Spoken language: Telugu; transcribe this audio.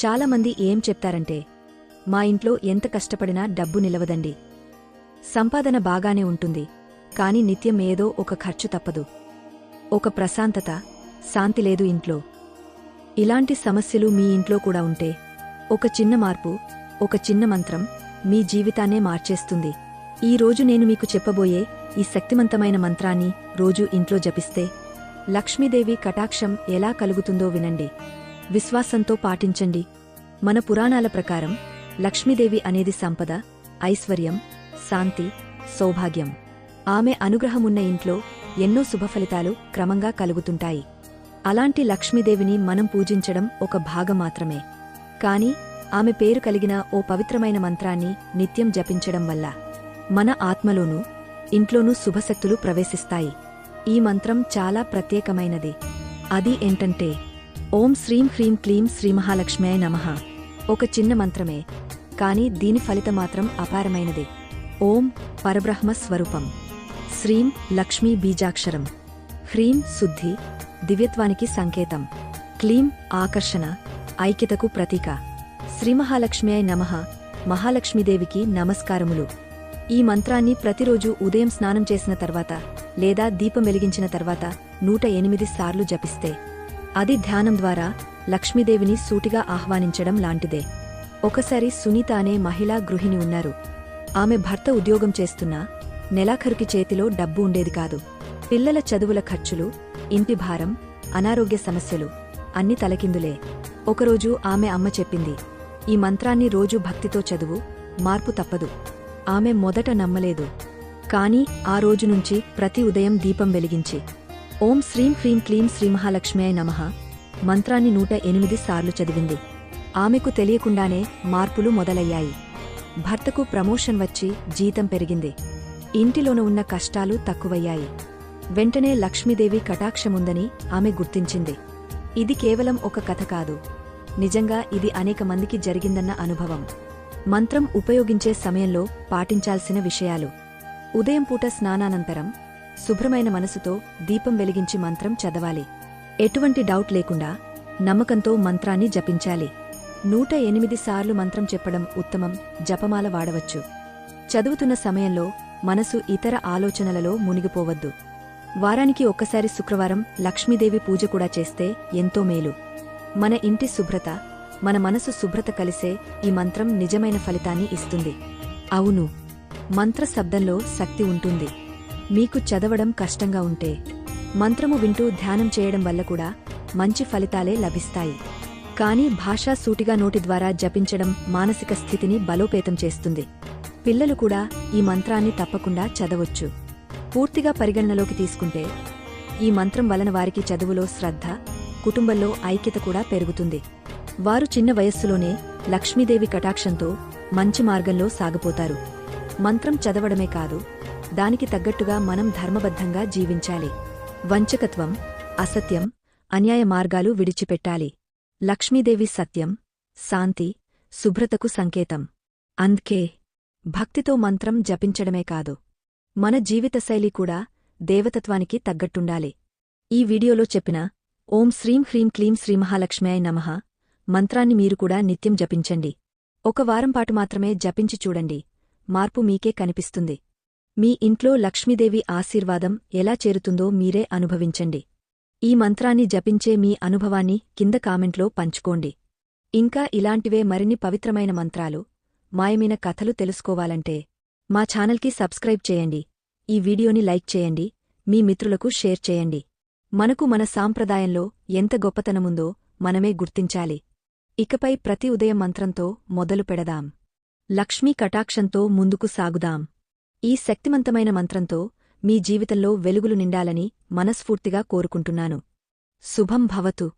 చాలామంది ఏం చెప్తారంటే మా ఇంట్లో ఎంత కష్టపడినా డబ్బు నిలవదండి. సంపాదన బాగానే ఉంటుంది కాని నిత్యం ఏదో ఒక ఖర్చు తప్పదు. ఒక ప్రశాంతత శాంతి లేదు ఇంట్లో. ఇలాంటి సమస్యలు మీ ఇంట్లో కూడా ఉంటే ఒక చిన్న మార్పు ఒక చిన్న మంత్రం మీ జీవితాన్నే మార్చేస్తుంది. ఈ రోజు నేను మీకు చెప్పబోయే ఈ శక్తిమంతమైన మంత్రాన్ని రోజు ఇంట్లో జపిస్తే లక్ష్మీదేవి కటాక్షం ఎలా కలుగుతుందో వినండి. విశ్వాసంతో పాటించండి. మన పురాణాల ప్రకారం లక్ష్మీదేవి అనేది సంపద ఐశ్వర్యం శాంతి సౌభాగ్యం. ఆమె అనుగ్రహమున్న ఇంట్లో ఎన్నో శుభఫలితాలు క్రమంగా కలుగుతుంటాయి. అలాంటి లక్ష్మీదేవిని మనం పూజించడం ఒక భాగం మాత్రమే. కాని ఆమె పేరు కలిగిన ఓ పవిత్రమైన మంత్రాన్ని నిత్యం జపించడం వల్ల మన ఆత్మలోనూ ఇంట్లోనూ శుభశక్తులు ప్రవేశిస్తాయి. ఈ మంత్రం చాలా ప్రత్యేకమైనది. అది ఏంటంటే ఓం శ్రీం హ్రీం క్లీం శ్రీమహాలక్ష్మ్యాయ నమః. ఒక చిన్న మంత్రమే. కాని దీని ఫలితం మాత్రం అపారమైనది. ఓం పరబ్రహ్మ స్వరూపం. శ్రీం లక్ష్మీ బీజాక్షరం. హ్రీం శుద్ధి దివ్యత్వానికి సంకేతం. క్లీం ఆకర్షణ ఐక్యతకు ప్రతీక. శ్రీమహాలక్ష్మ్యాయ నమః. మహాలక్ష్మీదేవికి నమస్కారములు. ఈ మంత్రాన్ని ప్రతిరోజు ఉదయం స్నానం చేసిన తర్వాత లేదా దీపం వెలిగించిన తర్వాత నూట ఎనిమిది సార్లు జపిస్తే అది ధ్యానం ద్వారా లక్ష్మీదేవిని సూటిగా ఆహ్వానించడం లాంటిదే. ఒకసారి సునీత అనే మహిళా గృహిణి ఉన్నారు. ఆమె భర్త ఉద్యోగం చేస్తున్నా నెలాఖరుకి చేతిలో డబ్బు ఉండేది కాదు. పిల్లల చదువుల ఖర్చులు ఇంటి భారం అనారోగ్య సమస్యలు అన్ని తలకిందులే. ఒకరోజు ఆమె అమ్మ చెప్పింది ఈ మంత్రాన్ని రోజూ భక్తితో చదువు మార్పు తప్పదు. ఆమె మొదట నమ్మలేదు. కాని ఆ రోజు నుంచి ప్రతి ఉదయం దీపం వెలిగించి ఓం శ్రీం హ్రీం క్లీం శ్రీమహాలక్ష్మ్యాయ నమః. మంత్రాన్ని నూట ఎనిమిది సార్లు చదివింది. ఆమెకు తెలియకుండానే మార్పులు మొదలయ్యాయి. భర్తకు ప్రమోషన్ వచ్చి జీతం పెరిగింది. ఇంటిలోన ఉన్న కష్టాలు తక్కువయ్యాయి. వెంటనే లక్ష్మీదేవి కటాక్షముందని ఆమె గుర్తించింది. ఇది కేవలం ఒక కథ కాదు. నిజంగా ఇది అనేక మందికి జరిగిందన్న అనుభవం. మంత్రం ఉపయోగించే సమయంలో పాటించాల్సిన విషయాలు. ఉదయం పూట స్నానానంతరం శుభ్రమైన మనసుతో దీపం వెలిగించి మంత్రం చదవాలి. ఎటువంటి డౌట్ లేకుండా నమ్మకంతో మంత్రాన్ని జపించాలి. నూట ఎనిమిది సార్లు మంత్రం చెప్పడం ఉత్తమం జపమాల వాడవచ్చు. చదువుతున్న సమయంలో మనసు ఇతర ఆలోచనలలో మునిగిపోవద్దు. వారానికి ఒక్కసారి శుక్రవారం లక్ష్మీదేవి పూజ కూడా చేస్తే ఎంతో మేలు. మన ఇంటి శుభ్రత మన మనసు శుభ్రత కలిసే ఈ మంత్రం నిజమైన ఫలితాన్ని ఇస్తుంది. అవును మంత్ర శబ్దంలో శక్తి ఉంటుంది. మీకు చదవడం కష్టంగా ఉంటే మంత్రము వింటూ ధ్యానం చేయడం వల్ల కూడా మంచి ఫలితాలే లభిస్తాయి. కానీ భాషా సూటిగా నోటి ద్వారా జపించడం మానసిక స్థితిని బలోపేతం చేస్తుంది. పిల్లలు కూడా ఈ మంత్రాన్ని తప్పకుండా చదవచ్చు. పూర్తిగా పరిగణనలోకి తీసుకుంటే ఈ మంత్రం వలన వారికి చదువులో శ్రద్ధ కుటుంబంలో ఐక్యత కూడా పెరుగుతుంది. వారు చిన్న వయస్సులోనే లక్ష్మీదేవి కటాక్షంతో మంచి మార్గంలో సాగిపోతారు. మంత్రం చదవడమే కాదు దానికి తగ్గట్టుగా మనం ధర్మబద్ధంగా జీవించాలి. వంచకత్వం అసత్యం అన్యాయ మార్గాలు విడిచిపెట్టాలి. లక్ష్మీదేవి సత్యం శాంతి శుభ్రతకు సంకేతం. అందుకే భక్తితో మంత్రం జపించడమే కాదు మన జీవితశైలి కూడా దేవతత్వానికి తగ్గట్టుండాలి. ఈ వీడియోలో చెప్పిన ఓం శ్రీం హ్రీం క్లీం శ్రీమహాలక్ష్మ్యాయ నమః మంత్రాన్ని మీరు కూడా నిత్యం జపించండి. ఒక వారం పాటు మాత్రమే జపించి చూడండి. మార్పు మీకే కనిపిస్తుంది. మీ ఇంట్లో లక్ష్మీదేవి ఆశీర్వాదం ఎలా చేరుతుందో మీరే అనుభవించండి. ఈ మంత్రాన్ని జపించే మీ అనుభవాన్ని కింద కామెంట్లో పంచుకోండి. ఇంకా ఇలాంటివే మరిన్ని పవిత్రమైన మంత్రాలు మాయమైన కథలు తెలుసుకోవాలంటే మా ఛానల్కి సబ్స్క్రైబ్ చేయండి. ఈ వీడియోని లైక్ చేయండి మీ మిత్రులకు షేర్ చేయండి. మనకు మన సాంప్రదాయంలో ఎంత గొప్పతనముందో మనమే గుర్తించాలి. ఇకపై ప్రతి ఉదయం మంత్రంతో మొదలు పెడదాం. లక్ష్మీ కటాక్షంతో ముందుకు సాగుదాం. ఈ శక్తిమంతమైన మంత్రంతో మీ జీవితంలో వెలుగులు నిండాలని మనస్ఫూర్తిగా కోరుకుంటున్నాను. శుభం భవతు.